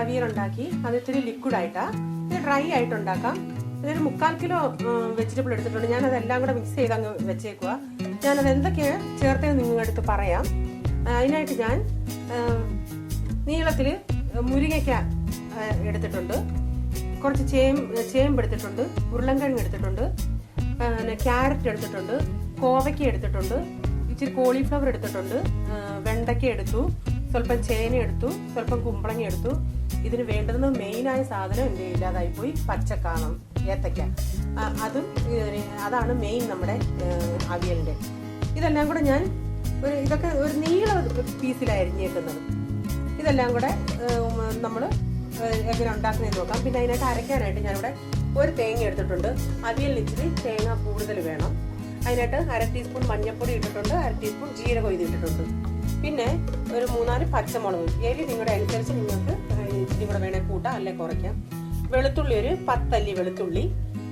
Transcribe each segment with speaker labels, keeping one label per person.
Speaker 1: അവിയൽ ഉണ്ടാക്കി അത് ഇത്തിരി ലിക്വിഡായിട്ടാ ഇത് ഡ്രൈ ആയിട്ട് ഉണ്ടാക്കാം. ഇതൊരു മുക്കാൽ കിലോ വെജിറ്റബിൾ എടുത്തിട്ടുണ്ട്. ഞാൻ അതെല്ലാം കൂടെ മിക്സ് ചെയ്ത് അങ്ങ് വെച്ചേക്കുക ഞാനത് എന്തൊക്കെയാണ് ചേർത്തത് അടുത്ത് പറയാം. അതിനായിട്ട് ഞാൻ നീളത്തിൽ മുരിങ്ങയ്ക്ക എടുത്തിട്ടുണ്ട്. കുറച്ച് ചേമ്പ് ചേമ്പ് എടുത്തിട്ടുണ്ട് ഉരുളൻകിഴങ്ങ് എടുത്തിട്ടുണ്ട് പിന്നെ ക്യാരറ്റ് എടുത്തിട്ടുണ്ട് കോവയ്ക്ക എടുത്തിട്ടുണ്ട് ഇച്ചിരി കോളിഫ്ലവർ എടുത്തിട്ടുണ്ട് വെണ്ടയ്ക്ക എടുത്തു. സ്വല്പം ചേന എടുത്തു സ്വല്പം കുമ്പളങ്ങ എടുത്തു. ഇതിന് വേണ്ടുന്ന മെയിനായ സാധനം എന്റെ ഇല്ലാതായി പോയി പച്ചക്കാണം ഏത്തക്ക. അതും അതാണ് മെയിൻ നമ്മുടെ അവിയലിന്റെ ഇതെല്ലാം കൂടെ ഞാൻ ഒരു ഇതൊക്കെ ഒരു നീള പീസിലരിഞ്ഞേക്കുന്നത് ഇതെല്ലാം കൂടെ നമ്മൾ എങ്ങനെ ഉണ്ടാക്കുന്നതെന്ന് നോക്കാം. പിന്നെ അതിനായിട്ട് അരയ്ക്കാനായിട്ട് ഞാനിവിടെ ഒരു തേങ്ങ എടുത്തിട്ടുണ്ട്. അവിയലിന് ഇച്ചിരി തേങ്ങ കൂടുതൽ വേണം. അതിനായിട്ട് അര ടീസ്പൂൺ മഞ്ഞൾപ്പൊടി ഇട്ടിട്ടുണ്ട്. അര ടീസ്പൂൺ ജീരകം ഇത് ഇട്ടിട്ടുണ്ട്. പിന്നെ ഒരു മൂന്നാൽ പച്ചമുളക് എലി നിങ്ങളുടെ അനുസരിച്ച് നിങ്ങൾക്ക് ഇച്ചിരി കൂടെ വേണേൽ കൂട്ടാം അല്ലെ കുറയ്ക്കാം. വെളുത്തുള്ളി ഒരു പത്തല്ലി വെളുത്തുള്ളി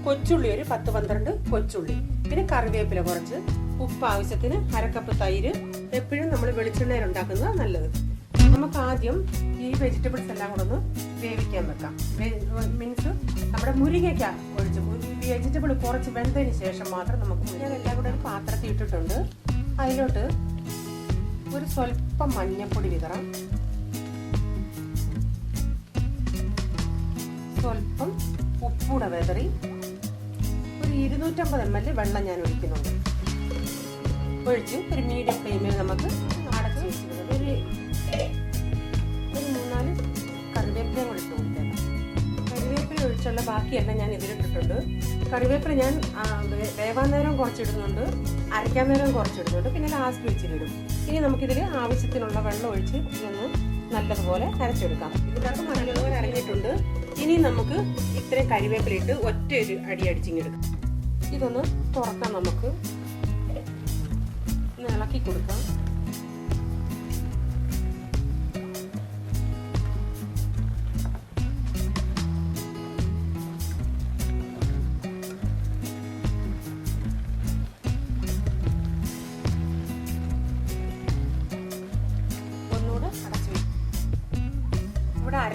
Speaker 1: കൊച്ചുള്ളി ഒരു പത്ത് പന്ത്രണ്ട് കൊച്ചുള്ളി. പിന്നെ കറിവേപ്പില കുറച്ച് ഉപ്പ് ആവശ്യത്തിന് അരക്കപ്പ് തൈര്. എപ്പോഴും നമ്മൾ വെളിച്ചെണ്ണയിൽ ഉണ്ടാക്കുന്നത് നല്ലത്. നമുക്ക് ആദ്യം ഈ വെജിറ്റബിൾസ് എല്ലാം കൂടെ ഒന്ന് വേവിക്കാൻ വെക്കാം. മീൻസ് നമ്മുടെ മുരിങ്ങയ്ക്ക ഒഴിച്ച് വെജിറ്റബിൾ കുറച്ച് വെന്തതിന് ശേഷം മാത്രം നമുക്ക് മുരിങ്ങ എല്ലാം കൂടെ ഒരു പാത്രത്തിൽ ഇട്ടിട്ടുണ്ട്. അതിലോട്ട് ഒരു സ്വല്പം മഞ്ഞപ്പൊടി വിതറാം. സ്വല്പം ഉപ്പൂടെ വെതറി ഒരു ഇരുന്നൂറ്റമ്പത് എം എൽ വെള്ളം ഞാൻ ഒഴിക്കുന്നുണ്ട്. ഒഴിച്ച് ഒരു മീഡിയം ഫ്ലെയിമിൽ നമുക്ക് അടച്ച് വെച്ചിരുന്നത് ഒരു ഒരു മൂന്നാൽ കറിവേപ്പിലയും കൊടുത്തു ഒഴിച്ചുള്ള ബാക്കിയെല്ലാം ഞാൻ ഇതിലിട്ടിട്ടുണ്ട്. കറിവേപ്പില ഞാൻ വേവാൻ നേരം കുറച്ചിടുന്നുണ്ട്. അരയ്ക്കാൻ നേരം കുറച്ചിടുന്നുണ്ട്. പിന്നെ ലാസ്റ്റ് വെച്ചിടും ഇനി നമുക്കിതിൽ ആവശ്യത്തിനുള്ള വെള്ളം ഒഴിച്ച് ഇതൊന്ന് നല്ലതുപോലെ അരച്ചെടുക്കാം. ഇതിനകത്ത് നല്ലതുപോലെ അരഞ്ഞിട്ടുണ്ട്. ഇനി നമുക്ക് ഇത്രയും കരിവേപ്പില ഇട്ട് ഒറ്റ ഒരു അടി അടിച്ചിങ്ങെടുക്കാം. ഇതൊന്ന് തുറക്കാം നമുക്ക്. ഇളക്കി കൊടുക്കാം.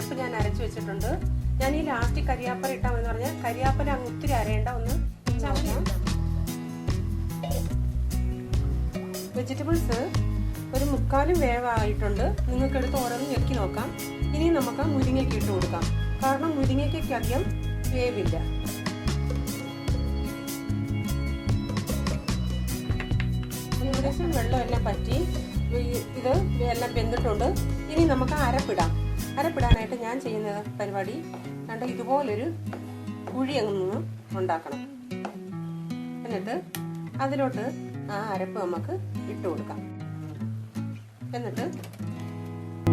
Speaker 1: അരപ്പ് ഞാൻ അരച്ചു വെച്ചിട്ടുണ്ട്. ഞാൻ ഈ ലാസ്റ്റ് കരിയാപ്പല ഇട്ടാമെന്ന് പറഞ്ഞാൽ കരിയാപ്പല അങ്ങ് ഒത്തിരി അരയേണ്ട ഒന്ന് വെജിറ്റബിൾസ് ഒരു മുക്കാലും വേവായിട്ടുണ്ട്. നിങ്ങൾക്ക് എടുത്ത് ഓരോന്ന് ഞെക്കി നോക്കാം. ഇനി നമുക്ക് മുരിങ്ങയ്ക്ക് ഇട്ട് കൊടുക്കാം. കാരണം മുരിങ്ങയ്ക്കൊക്കെ അധികം വേവില്ല. ഏകദേശം വെള്ളമെല്ലാം പറ്റി. ഇത് എല്ലാം വെന്തിട്ടുണ്ട്. ഇനി നമുക്ക് അരപ്പിടാം. അരപ്പിടാനായിട്ട് ഞാൻ ചെയ്യുന്ന പരിപാടി കണ്ട്? ഇതുപോലൊരു കുഴി അങ്ങ് ഉണ്ടാക്കണം. എന്നിട്ട് അതിലോട്ട് ആ അരപ്പ് നമുക്ക് ഇട്ട് കൊടുക്കാം. എന്നിട്ട്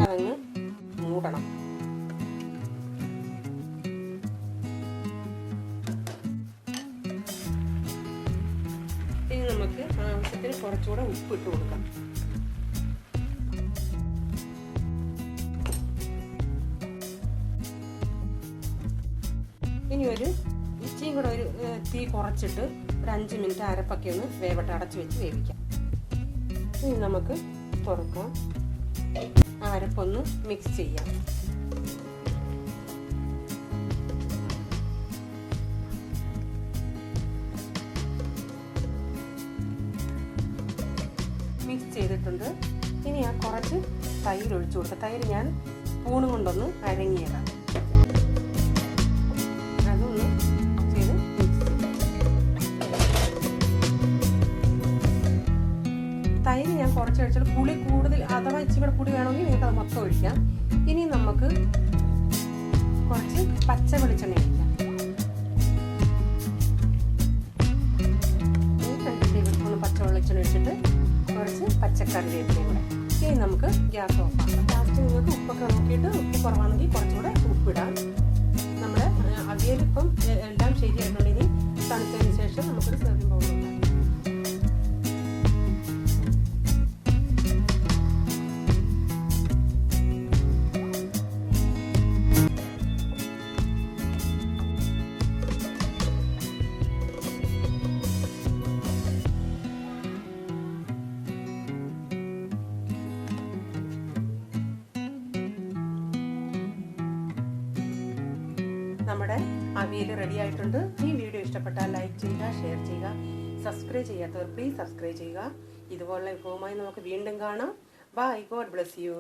Speaker 1: അതങ്ങ് മൂടണം. ഇനി നമുക്ക് ആവശ്യത്തിന് കുറച്ചുകൂടെ ഉപ്പ് ഇട്ട് കൊടുക്കാം. ഇനി ഒരു ഇച്ചിയും കൂടെ ഒരു തീ കുറച്ചിട്ട് ഒരു അഞ്ച് മിനിറ്റ് അരപ്പൊക്കെ ഒന്ന് വേവട്ട് അടച്ച് വെച്ച് വേവിക്കാം. ഇനി നമുക്ക് തുറക്കാം. അരപ്പൊന്ന് മിക്സ് ചെയ്യാം. മിക്സ് ചെയ്തിട്ടുണ്ട്. ഇനി ആ കുറച്ച് തൈര് ഒഴിച്ചു കൊടുക്കുക തൈര് ഞാൻ സ്പൂണും കൊണ്ടൊന്ന് അരങ്ങിയിടാം തൈര് ഞാൻ കുറച്ച് കഴിച്ചാൽ പുളി കൂടുതൽ അഥവാ ഇച്ചിരി കൂടെ പുളി വേണമെങ്കിൽ നിങ്ങൾക്ക് അത് മൊത്തം ഒഴിക്കാം. ഇനി നമുക്ക് കുറച്ച് പച്ച വെളിച്ചെണ്ണ പച്ചക്കറി വേപ്പിലയും ഇനി നമുക്ക് ഗ്യാസ് ഓഫ് ലാസ്റ്റ് നിങ്ങൾക്ക് ഉപ്പൊക്കെ നോക്കിയിട്ട് ഉപ്പ് കുറവാണെങ്കിൽ നമ്മുടെ അവിയൽ റെഡി ആയിട്ടുണ്ട്. ഈ വീഡിയോ ഇഷ്ടപ്പെട്ടാൽ ലൈക്ക് ചെയ്യുക ഷെയർ ചെയ്യുക സബ്സ്ക്രൈബ് ചെയ്യാത്തവർ പ്ലീസ് സബ്സ്ക്രൈബ് ചെയ്യുക. ഇതുപോലുള്ള വിഭവമായി നമുക്ക് വീണ്ടും കാണാം. By God bless you